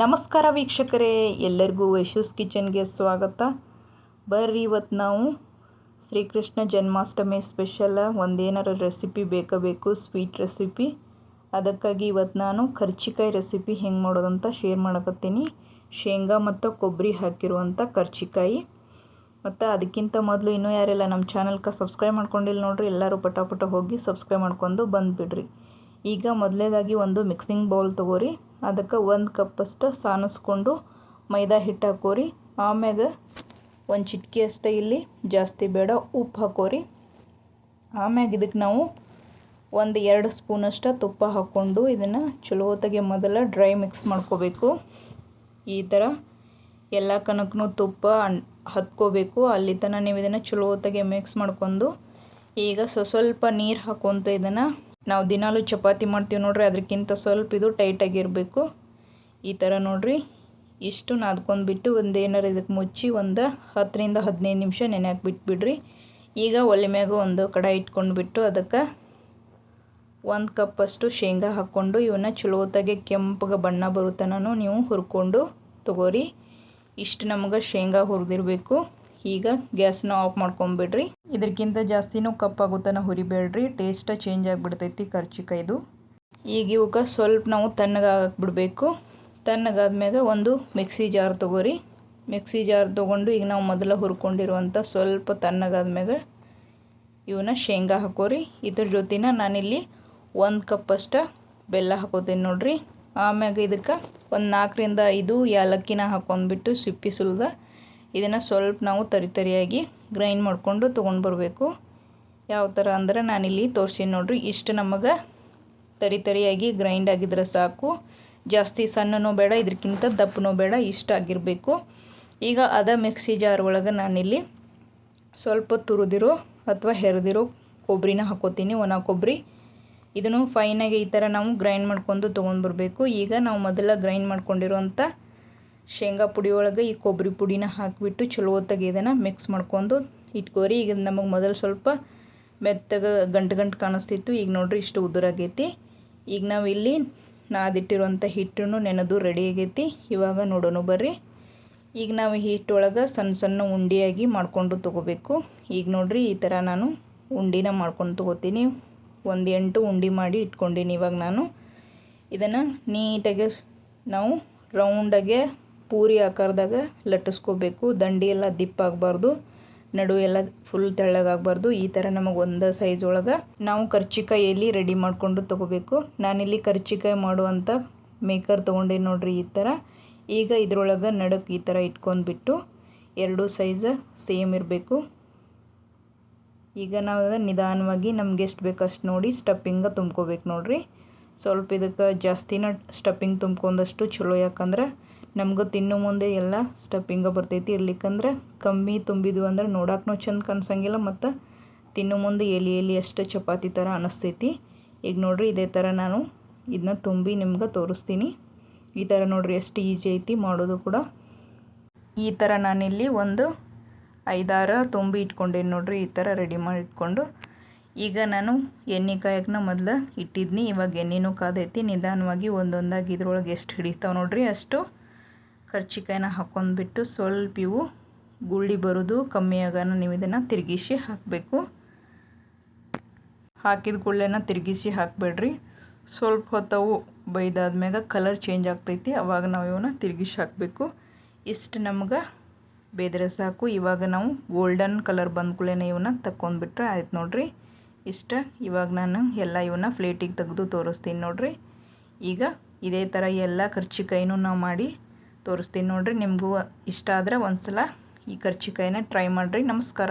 ನಮಸ್ಕಾರ ವೀಕ್ಷಕರೇ, ಎಲ್ಲರಿಗೂ ವೈಶೂಸ್ ಕಿಚನ್ಗೆ ಸ್ವಾಗತ. ಬರ್ರಿ ಇವತ್ತು ನಾವು ಶ್ರೀಕೃಷ್ಣ ಜನ್ಮಾಷ್ಟಮಿ ಸ್ಪೆಷಲ್ ಒಂದೇನಾರ ರೆಸಿಪಿ ಬೇಕಬೇಕು ಸ್ವೀಟ್ ರೆಸಿಪಿ. ಅದಕ್ಕಾಗಿ ಇವತ್ತು ನಾನು ಕರ್ಚಿಕಾಯಿ ರೆಸಿಪಿ ಹೆಂಗೆ ಮಾಡೋದಂತ ಶೇರ್ ಮಾಡಕತ್ತೀನಿ. ಶೇಂಗಾ ಮತ್ತು ಕೊಬ್ಬರಿ ಹಾಕಿರುವಂಥ ಕರ್ಚಿಕಾಯಿ. ಮತ್ತು ಅದಕ್ಕಿಂತ ಮೊದಲು ಇನ್ನೂ ಯಾರೆಲ್ಲ ನಮ್ಮ ಚಾನಲ್ಗೆ ಸಬ್ಸ್ಕ್ರೈಬ್ ಮಾಡ್ಕೊಂಡಿಲ್ಲ ನೋಡ್ರಿ, ಎಲ್ಲರೂ ಪಟ ಪಟ ಹೋಗಿ ಸಬ್ಸ್ಕ್ರೈಬ್ ಮಾಡ್ಕೊಂಡು ಬಂದುಬಿಡ್ರಿ. ಈಗ ಮೊದಲೇದಾಗಿ ಒಂದು ಮಿಕ್ಸಿಂಗ್ ಬೌಲ್ ತೊಗೋರಿ. ಅದಕ್ಕೆ ಒಂದು ಕಪ್ಪಷ್ಟು ಸಾನಿಸ್ಕೊಂಡು ಮೈದಾ ಹಿಟ್ಟು ಹಾಕೋರಿ. ಆಮ್ಯಾಗ ಒಂದು ಚಿಟಕಿ ಅಷ್ಟೇ ಇಲ್ಲಿ, ಜಾಸ್ತಿ ಬೇಡ ಉಪ್ಪು ಹಾಕೋರಿ. ಆಮ್ಯಾಗ ಇದಕ್ಕೆ ನಾವು ಒಂದು ಎರಡು ಸ್ಪೂನಷ್ಟು ತುಪ್ಪ ಹಾಕ್ಕೊಂಡು ಇದನ್ನು ಚಲೋ ಹೊತ್ತಿಗೆ ಮೊದಲ ಡ್ರೈ ಮಿಕ್ಸ್ ಮಾಡ್ಕೋಬೇಕು. ಈ ಥರ ಎಲ್ಲ ಕನಕನೂ ತುಪ್ಪ ಹತ್ಕೋಬೇಕು. ಅಲ್ಲಿ ತನಕ ನೀವು ಇದನ್ನು ಚಲೋ ಹೊತ್ತಿಗೆ ಮಿಕ್ಸ್ ಮಾಡ್ಕೊಂಡು ಈಗ ಸ್ವಲ್ಪ ನೀರು ಹಾಕ್ಕೊಂತ ಇದನ್ನು ನಾವು ದಿನಾಲೂ ಚಪಾತಿ ಮಾಡ್ತೀವಿ ನೋಡ್ರಿ ಅದಕ್ಕಿಂತ ಸ್ವಲ್ಪ ಇದು ಟೈಟಾಗಿರಬೇಕು ಈ ಥರ ನೋಡ್ರಿ, ಇಷ್ಟು ನಾದ್ಕೊಂಡ್ಬಿಟ್ಟು ಒಂದು ಏನಾರು ಇದಕ್ಕೆ ಮುಚ್ಚಿ ಒಂದು ಹತ್ತರಿಂದ ಹದಿನೈದು ನಿಮಿಷ ನೆನೆಯಾಕೆ ಬಿಟ್ಬಿಡ್ರಿ ಈಗ ಒಲೆ ಮ್ಯಾಗ ಒಂದು ಕಡಾಯಿ ಇಟ್ಕೊಂಡ್ಬಿಟ್ಟು ಅದಕ್ಕೆ ಒಂದು ಕಪ್ಪಷ್ಟು ಶೇಂಗಾ ಹಾಕ್ಕೊಂಡು ಇವನ್ನ ಚಲೋತ್ತಾಗೆ ಕೆಂಪಗೆ ಬಣ್ಣ ಬರುತ್ತನೂ ನೀವು ಹುರ್ಕೊಂಡು ತಗೋರಿ. ಇಷ್ಟು ನಮಗೆ ಶೇಂಗಾ ಹುರಿದಿರಬೇಕು. ಈಗ ಗ್ಯಾಸ್ನ ಆಫ್ ಮಾಡ್ಕೊಂಬಿಡ್ರಿ. ಇದಕ್ಕಿಂತ ಜಾಸ್ತಿನೂ ಕಪ್ಪಾಗುತ್ತಾನ ಹುರಿಬೇಡ್ರಿ. ಟೇಸ್ಟ್ ಚೇಂಜ್ ಆಗಿಬಿಡ್ತೈತಿ ಕರ್ಚಿಕಾಯ್ದು ಈಗ ಇವಕ್ಕೆ ಸ್ವಲ್ಪ ನಾವು ತಣ್ಣಗಾಗಕ್ಕೆ ಬಿಡಬೇಕು ತಣ್ಣಗಾದ್ಮ್ಯಾಗ ಒಂದು ಮಿಕ್ಸಿ ಜಾರ್ ತೊಗೋರಿ. ಮಿಕ್ಸಿ ಜಾರ್ ತೊಗೊಂಡು ಈಗ ನಾವು ಮೊದಲ ಹುರ್ಕೊಂಡಿರುವಂಥ ಸ್ವಲ್ಪ ತಣ್ಣಗಾದ್ಮ್ಯಾಗ ಇವನ್ನ ಶೇಂಗಾ ಹಾಕೋರಿ. ಇದ್ರ ಜೊತೆನ ನಾನಿಲ್ಲಿ ಒಂದು ಕಪ್ಪಷ್ಟು ಬೆಲ್ಲ ಹಾಕೋತೀನಿ ನೋಡ್ರಿ. ಆಮ್ಯಾಗ ಇದಕ್ಕೆ ಒಂದು ನಾಲ್ಕರಿಂದ ಐದು ಏಲಕ್ಕಿನ ಹಾಕೊಂಡ್ಬಿಟ್ಟು ಸಿಪ್ಪಿ ಸುಲಿದ ಇದನ್ನು ಸ್ವಲ್ಪ ನಾವು ತರಿ ತರಿಯಾಗಿ ಗ್ರೈಂಡ್ ಮಾಡಿಕೊಂಡು ತೊಗೊಂಡು ಬರಬೇಕು. ಯಾವ ಥರ ಅಂದ್ರೆ ನಾನಿಲ್ಲಿ ತೋರಿಸ್ತೀನಿ ನೋಡ್ರಿ, ಇಷ್ಟು ನಮಗೆ ತರಿ ತರಿಯಾಗಿ ಗ್ರೈಂಡ್ ಆಗಿದ್ರೆ ಸಾಕು. ಜಾಸ್ತಿ ಸಣ್ಣನೂ ಬೇಡ ಇದಕ್ಕಿಂತ ದಪ್ಪನೂ ಬೇಡ, ಇಷ್ಟ ಆಗಿರಬೇಕು. ಈಗ ಅದ ಮಿಕ್ಸಿ ಜಾರ್ ಒಳಗೆ ನಾನಿಲ್ಲಿ ಸ್ವಲ್ಪ ತುರಿದಿರೋ ಅಥವಾ ಹೆರಿದಿರೋ ಕೊಬ್ಬರಿನ ಹಾಕೋತೀನಿ, ಒಣ ಕೊಬ್ಬರಿ ಇದನ್ನು ಫೈನಾಗಿ ಈ ಥರ ನಾವು ಗ್ರೈಂಡ್ ಮಾಡ್ಕೊಂಡು ತೊಗೊಂಡು ಬರಬೇಕು. ಈಗ ನಾವು ಮೊದಲ ಗ್ರೈಂಡ್ ಮಾಡ್ಕೊಂಡಿರೋಂಥ ಶೇಂಗಾ ಪುಡಿ ಒಳಗೆ ಈ ಕೊಬ್ಬರಿ ಪುಡಿನ ಹಾಕಿಬಿಟ್ಟು ಚಲೋ ಹೊತ್ತಾಗಿ ಇದನ್ನು ಮಿಕ್ಸ್ ಮಾಡ್ಕೊಂಡು ಇಟ್ಕೋರಿ. ಈಗ ನಮಗೆ ಮೊದಲು ಸ್ವಲ್ಪ ಮೆತ್ತಗೆ ಗಂಟು ಗಂಟು ಕಾಣಿಸ್ತಿತ್ತು. ಈಗ ನೋಡ್ರಿ ಇಷ್ಟು ಉದುರಾಗೈತಿ ಈಗ ನಾವು ಇಲ್ಲಿ ನಾದಿಟ್ಟಿರುವಂಥ ಹಿಟ್ಟನ್ನು ನೆನೆದು ರೆಡಿ ಆಗೈತಿ. ಇವಾಗ ನೋಡೋಣ ಬರ್ರಿ. ಈಗ ನಾವು ಹಿಟ್ಟೊಳಗೆ ಸಣ್ಣ ಸಣ್ಣ ಉಂಡಿಯಾಗಿ ಮಾಡ್ಕೊಂಡು ತೊಗೋಬೇಕು. ಈಗ ನೋಡ್ರಿ ಈ ಥರ ನಾನು ಉಂಡಿನ ಮಾಡ್ಕೊಂಡು ತೊಗೋತೀನಿ. ಒಂದು ಎಂಟು ಉಂಡಿ ಮಾಡಿ ಇಟ್ಕೊಂಡೀನಿ ಇವಾಗ ನಾನು. ಇದನ್ನು ನೀಟಾಗಿ ನಾವು ರೌಂಡಾಗೆ ಪೂರಿ ಆಕಾರದಾಗ ಲಟ್ಟಿಸ್ಕೋಬೇಕು. ದಂಡಿ ಎಲ್ಲ ದಿಪ್ಪಾಗಬಾರ್ದು ನಡು ಎಲ್ಲ ಫುಲ್ ತೆಳ್ಳಗಾಗಬಾರ್ದು. ಈ ಥರ ನಮಗೆ ಒಂದು ಸೈಜ್ ಒಳಗೆ ನಾವು ಕರ್ಚಿಕಾಯಲ್ಲಿ ರೆಡಿ ಮಾಡಿಕೊಂಡು ತೊಗೋಬೇಕು. ನಾನಿಲ್ಲಿ ಕರ್ಚಿಕಾಯಿ ಮಾಡುವಂಥ ಮೇಕರ್ ತೊಗೊಂಡೆ ನೋಡ್ರಿ ಈ ಥರ ಈಗ ಇದ್ರೊಳಗೆ ನಡಕ್ಕೆ ಈ ಥರ ಇಟ್ಕೊಂಡ್ಬಿಟ್ಟು ಎರಡು ಸೈಜ್ ಸೇಮ್ ಇರಬೇಕು. ಈಗ ನಾವು ನಿಧಾನವಾಗಿ ನಮ್ಗೆ ಎಷ್ಟು ಅಷ್ಟು ನೋಡಿ ಸ್ಟಪ್ಪಿಂಗ ತುಂಬ್ಕೋಬೇಕು ನೋಡಿರಿ. ಸ್ವಲ್ಪ ಇದಕ್ಕೆ ಜಾಸ್ತಿನ ಸ್ಟಪ್ಪಿಂಗ್ ತುಂಬ್ಕೊಂಡಷ್ಟು ಚಲೋ ಯಾಕಂದ್ರೆ ನಮ್ಗೆ ತಿನ್ನು ಮುಂದೆ ಎಲ್ಲ ಸ್ಟಪ್ಪಿಂಗ ಬರ್ತೈತಿ. ಇರ್ಲಿಕ್ಕಂದ್ರೆ ಕಮ್ಮಿ ತುಂಬಿದ್ವು ಅಂದ್ರೆ ನೋಡಕ್ಕೂ ಚಂದ ಕಾಣಿಸಂಗಿಲ್ಲ ಮತ್ತು ತಿನ್ನು ಮುಂದೆ ಎಲಿ ಎಲಿ ಅಷ್ಟು ಚಪಾತಿ ಥರ ಅನ್ನಿಸ್ತೈತಿ ಈಗ ನೋಡಿರಿ ಇದೇ ಥರ ನಾನು ಇದನ್ನ ತುಂಬಿ ನಿಮ್ಗೆ ತೋರಿಸ್ತೀನಿ. ಈ ಥರ ನೋಡಿರಿ ಎಷ್ಟು ಈಜಿ ಐತಿ ಮಾಡೋದು ಕೂಡ. ಈ ಥರ ನಾನಿಲ್ಲಿ ಒಂದು ಐದಾರು ತುಂಬಿ ಇಟ್ಕೊಂಡೇನಿ ನೋಡ್ರಿ. ಈ ಥರ ರೆಡಿ ಮಾಡಿ ಇಟ್ಕೊಂಡು ಈಗ ನಾನು ಎಣ್ಣೆ ಕಾಯಕ್ಕೆ ಮೊದಲು ಇಟ್ಟಿದ್ನಿ. ಇವಾಗ ಎಣ್ಣೆನೂ ಕಾದೈತಿ. ನಿಧಾನವಾಗಿ ಒಂದೊಂದಾಗಿ ಇದ್ರೊಳಗೆ ಎಷ್ಟು ಹಿಡಿತಾವೆ ನೋಡ್ರಿ. ಅಷ್ಟು ಕರ್ಚಿಕಾಯಿನ ಹಾಕೊಂಡ್ಬಿಟ್ಟು ಸ್ವಲ್ಪ ಇವು ಗುಳ್ಳಿ ಬರೋದು ಕಮ್ಮಿ ಆಗೋಣ ನೀವು ಇದನ್ನು ತಿರುಗಿಸಿ ಹಾಕಬೇಕು. ಹಾಕಿದ ಗುಳ್ಳೆನ ತಿರುಗಿಸಿ ಹಾಕಬೇಡ್ರಿ. ಸ್ವಲ್ಪ ಹೊತ್ತವು ಬೈದಾದ್ಮ್ಯಾಗ ಕಲರ್ ಚೇಂಜ್ ಆಗ್ತೈತಿ, ಅವಾಗ ನಾವು ಇವನ್ನ ತಿರುಗಿಸಿ ಹಾಕಬೇಕು. ಇಷ್ಟು ನಮ್ಗೆ ಬೇದ್ರೆ ಸಾಕು. ಇವಾಗ ನಾವು ಗೋಲ್ಡನ್ ಕಲರ್ ಬಂದ ಗುಳ್ಳೆನ ಇವನ್ನ ತಕ್ಕೊಂಡ್ಬಿಟ್ರೆ ಆಯ್ತು ನೋಡ್ರಿ. ಇಷ್ಟ, ಇವಾಗ ನಾನು ಎಲ್ಲ ಇವನ್ನ ಪ್ಲೇಟಿಗೆ ತೆಗೆದು ತೋರಿಸ್ತೀನಿ ನೋಡ್ರಿ. ಈಗ ಇದೇ ಥರ ಎಲ್ಲ ಖರ್ಚಿಕಾಯಿನೂ ನಾವು ಮಾಡಿ ತೋರಿಸ್ತೀನಿ ನೋಡ್ರಿ ನಿಮಗೂ ಇಷ್ಟ ಆದರೆ ಒಂದು ಸಲ ಈ ಕರ್ಚಿಕಾಯಿನ ಟ್ರೈ ಮಾಡಿರಿ. ನಮಸ್ಕಾರ.